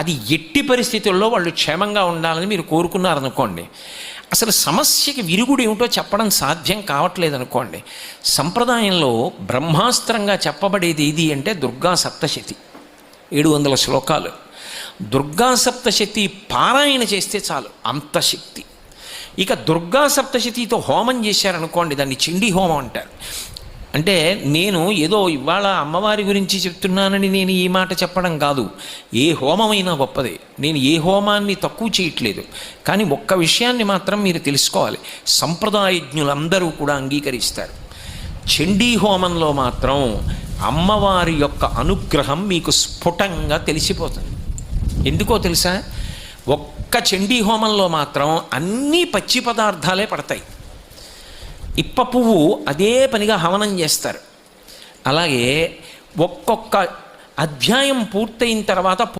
అది ఎట్టి పరిస్థితుల్లో వాళ్ళు క్షేమంగా ఉండాలని మీరు కోరుకున్నారనుకోండి. అసలు సమస్యకి విరుగుడు ఏమిటో చెప్పడం సాధ్యం కావట్లేదు అనుకోండి సంప్రదాయంలో బ్రహ్మాస్త్రంగా చెప్పబడేది ఏది అంటే దుర్గా సప్తశతి. ఏడు వందల శ్లోకాలు. దుర్గా సప్తశతి పారాయణ చేస్తే చాలు అంత శక్తి. ఇక దుర్గా సప్తశతితో హోమం చేశారనుకోండి దాన్ని చిండి హోమం అంటారు. అంటే నేను ఏదో ఇవాళ అమ్మవారి గురించి చెప్తున్నానని నేను ఈ మాట చెప్పడం కాదు. ఏ హోమమైనా గొప్పదే. నేను ఏ హోమాన్ని తక్కువ చేయట్లేదు. కానీ ఒక్క విషయాన్ని మాత్రం మీరు తెలుసుకోవాలి. సంప్రదాయజ్ఞులందరూ కూడా అంగీకరిస్తారు. చండీ హోమంలో మాత్రం అమ్మవారి యొక్క అనుగ్రహం మీకు స్ఫుటంగా తెలిసిపోతుంది. ఎందుకో తెలుసా? ఒక్క చండీ హోమంలో మాత్రం అన్ని పచ్చి పదార్థాలే పడతాయి. ఇప్ప పువ్వు అదే పనిగా హవనం చేస్తారు. అలాగే ఒక్కొక్క అధ్యాయం పూర్తయిన తర్వాత